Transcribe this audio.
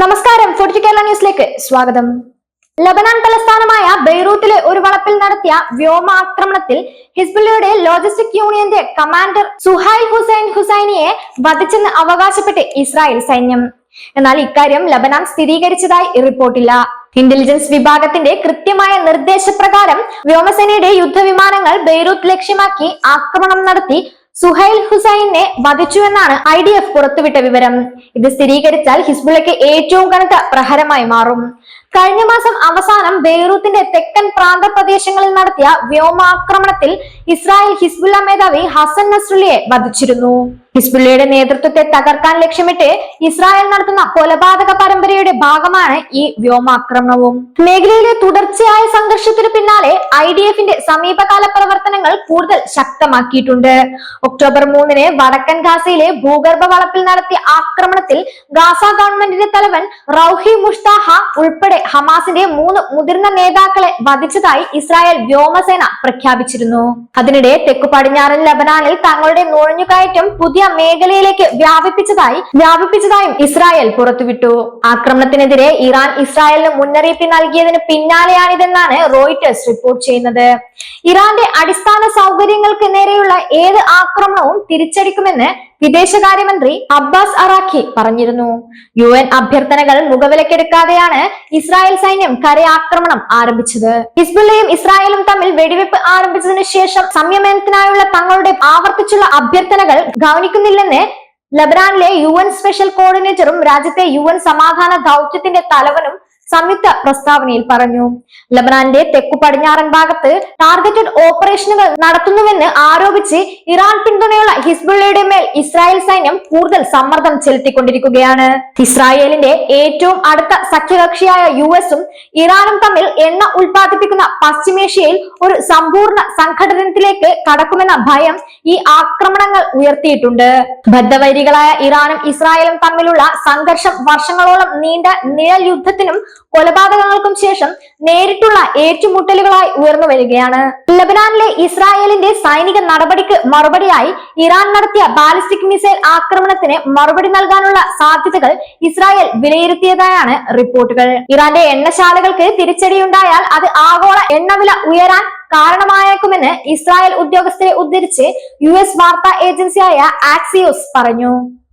നമസ്കാരം. ഫോർട്ടി കേരള ന്യൂസിലേക്ക് സ്വാഗതം. ലബനാൻ തലസ്ഥാനമായ ബെയ്റൂത്തിലെ ഒരു വളപ്പിൽ നടത്തിയ വ്യോമാക്രമണത്തിൽ ഹിസ്ബുള്ളയുടെ ലോജിസ്റ്റിക് യൂണിയന്റെ കമാൻഡർ സുഹൈൽ ഹുസൈൻ ഹുസൈനിയെ വധിച്ചെന്ന് അവകാശപ്പെട്ട് ഇസ്രായേൽ സൈന്യം. എന്നാൽ ഇക്കാര്യം ലബനാൻ സ്ഥിരീകരിച്ചതായി റിപ്പോർട്ടില്ല. ഇന്റലിജൻസ് വിഭാഗത്തിന്റെ കൃത്യമായ നിർദ്ദേശപ്രകാരം വ്യോമസേനയുടെ യുദ്ധവിമാനങ്ങൾ ബെയ്റൂത്ത് ലക്ഷ്യമാക്കി ആക്രമണം നടത്തി സുഹൈൽ ഹുസൈനെ വധിച്ചുവെന്നാണ് ഐ ഡി എഫ് പുറത്തുവിട്ട വിവരം. ഇത് സ്ഥിരീകരിച്ചാൽ ഹിസ്ബുള്ളയ്ക്ക് ഏറ്റവും കനത്ത പ്രഹരമായി മാറും. കഴിഞ്ഞ മാസം അവസാനം ബെയ്റൂത്തിന്റെ തെക്കൻ പ്രാന്ത പ്രദേശങ്ങളിൽ നടത്തിയ വ്യോമാക്രമണത്തിൽ ഇസ്രായേൽ ഹിസ്ബുല്ല മേധാവി ഹസൻ നസ്രുലിയെ വധിച്ചിരുന്നു. ഹിസ്ബുല്ലയുടെ നേതൃത്വത്തെ തകർക്കാൻ ലക്ഷ്യമിട്ട് ഇസ്രായേൽ നടത്തുന്ന കൊലപാതക പരമ്പരയുടെ ഭാഗമാണ് ഈ വ്യോമാക്രമണവും. മേഖലയിലെ തുടർച്ചയായ സംഘർഷത്തിന് പിന്നാലെ ഐ ഡി എഫിന്റെ സമീപകാല പ്രവർത്തനങ്ങൾ കൂടുതൽ ശക്തമാക്കിയിട്ടുണ്ട്. ഒക്ടോബർ മൂന്നിന് വടക്കൻ ഗാസയിലെ ഭൂഗർഭ വളപ്പിൽ നടത്തിയ ആക്രമണത്തിൽ ഗാസ ഗവൺമെന്റിന്റെ തലവൻ റൌഹി മുഷ്താഹ ഉൾപ്പെടെ ഹമാസിന്റെ മൂന്ന് മുതിർന്ന നേതാക്കളെ വധിച്ചതായി ഇസ്രായേൽ വ്യോമസേന പ്രഖ്യാപിച്ചിരുന്നു. അതിനിടെ തെക്കു പടിഞ്ഞാറൻ ലബനാനിൽ തങ്ങളുടെ നുഴഞ്ഞുകയറ്റം പുതിയ മേഖലയിലേക്ക് വ്യാപിപ്പിച്ചതായി വ്യാപിപ്പിച്ചതായും ഇസ്രായേൽ പുറത്തുവിട്ടു. ആക്രമണത്തിനെതിരെ ഇറാൻ ഇസ്രായേലിന് മുന്നറിയിപ്പ് നൽകിയതിന് പിന്നാലെയാണിതെന്നാണ് റോയിറ്റേഴ്സ് റിപ്പോർട്ട് ചെയ്യുന്നത്. ഇറാന്റെ അടിസ്ഥാന സൗകര്യങ്ങൾക്ക് നേരെയുള്ള ഏത് ആക്രമണവും തിരിച്ചടിക്കുമെന്ന് വിദേശകാര്യമന്ത്രി അബ്ബാസ് അറാഖി പറഞ്ഞിരുന്നു. യു എൻ അഭ്യർത്ഥനകൾ മുഖവിലക്കെടുക്കാതെയാണ് ഇസ്രായേൽ സൈന്യം കരയാക്രമണം ആരംഭിച്ചത്. ഹിസ്ബുല്ലയും ഇസ്രായേലും തമ്മിൽ വെടിവെപ്പ് ആരംഭിച്ചതിനു ശേഷം സംയമനത്തിനായുള്ള തങ്ങളുടെ ആവർത്തിച്ചുള്ള അഭ്യർത്ഥനകൾ ഗൗനിക്കുന്നില്ലെന്ന് ലബനാനിലെ യു എൻ സ്പെഷ്യൽ കോർഡിനേറ്ററും രാജ്യത്തെ യു എൻ സമാധാന ദൗത്യത്തിന്റെ തലവനും സംയുക്ത പ്രസ്താവനയിൽ പറഞ്ഞു ലബനാന്റെ തെക്കു പടിഞ്ഞാറൻ ഭാഗത്ത് ടാർഗറ്റഡ് ഓപ്പറേഷനുകൾ നടത്തുന്നുവെന്ന് ആരോപിച്ച് ഇറാൻ പിന്തുണയുള്ള ഹിസ്ബുള്ളയുടെ മേൽ ഇസ്രായേൽ സൈന്യം കൂടുതൽ സമ്മർദ്ദം ചെലുത്തിക്കൊണ്ടിരിക്കുകയാണ്. ഇസ്രായേലിന്റെ ഏറ്റവും അടുത്ത സഖ്യകക്ഷിയായ യു എസും ഇറാനും തമ്മിൽ എണ്ണ ഉൽപ്പാദിപ്പിക്കുന്ന പശ്ചിമേഷ്യയിൽ ഒരു സമ്പൂർണ സംഘടനത്തിലേക്ക് കടക്കുമെന്ന ഭയം ഈ ആക്രമണങ്ങൾ ഉയർത്തിയിട്ടുണ്ട്. ബദ്ധവൈരികളായ ഇറാനും ഇസ്രായേലും തമ്മിലുള്ള സംഘർഷം വർഷങ്ങളോളം നീണ്ട നിഴൽ യുദ്ധത്തിനും കൊലപാതകങ്ങൾക്കും ശേഷം നേരിട്ടുള്ള ഏറ്റുമുട്ടലുകളായി ഉയർന്നു വരികയാണ്. ലബനാനിലെ ഇസ്രായേലിന്റെ സൈനിക നടപടിക്ക് മറുപടിയായി ഇറാൻ നടത്തിയ ബാലിസ്റ്റിക് മിസൈൽ ആക്രമണത്തിന് മറുപടി നൽകാനുള്ള സാധ്യതകൾ ഇസ്രായേൽ വിലയിരുത്തിയതായാണ് റിപ്പോർട്ടുകൾ. ഇറാന്റെ എണ്ണശാലകൾക്ക് തിരിച്ചടിയുണ്ടായാൽ അത് ആഗോള എണ്ണവില ഉയരാൻ കാരണമായേക്കുമെന്ന് ഇസ്രായേൽ ഉദ്യോഗസ്ഥരെ ഉദ്ധരിച്ച് യു എസ് വാർത്താ ഏജൻസിയായ ആക്സിയോസ് പറഞ്ഞു.